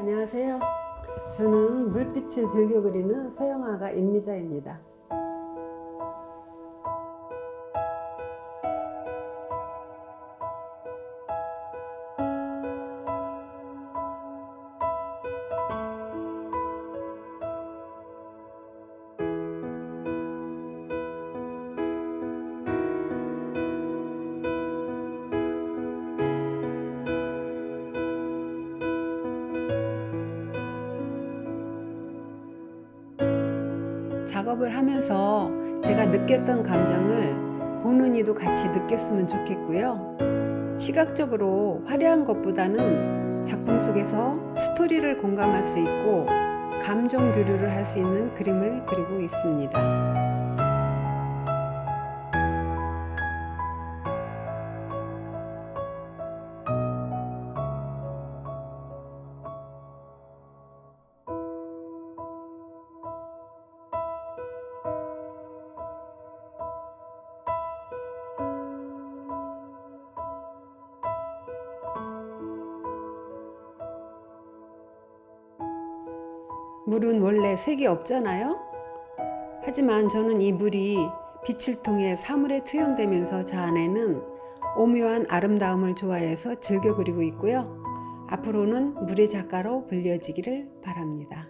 안녕하세요. 저는 물빛을 즐겨 그리는 서영아가 임미자입니다. 작업을 하면서 제가 느꼈던 감정을 보는 이도 같이 느꼈으면 좋겠고요. 시각적으로 화려한 것보다는 작품 속에서 스토리를 공감할 수 있고 감정 교류를 할 수 있는 그림을 그리고 있습니다. 물은 원래 색이 없잖아요. 하지만 저는 이 물이 빛을 통해 사물에 투영되면서 저 안에는 오묘한 아름다움을 좋아해서 즐겨 그리고 있고요. 앞으로는 물의 작가로 불려지기를 바랍니다.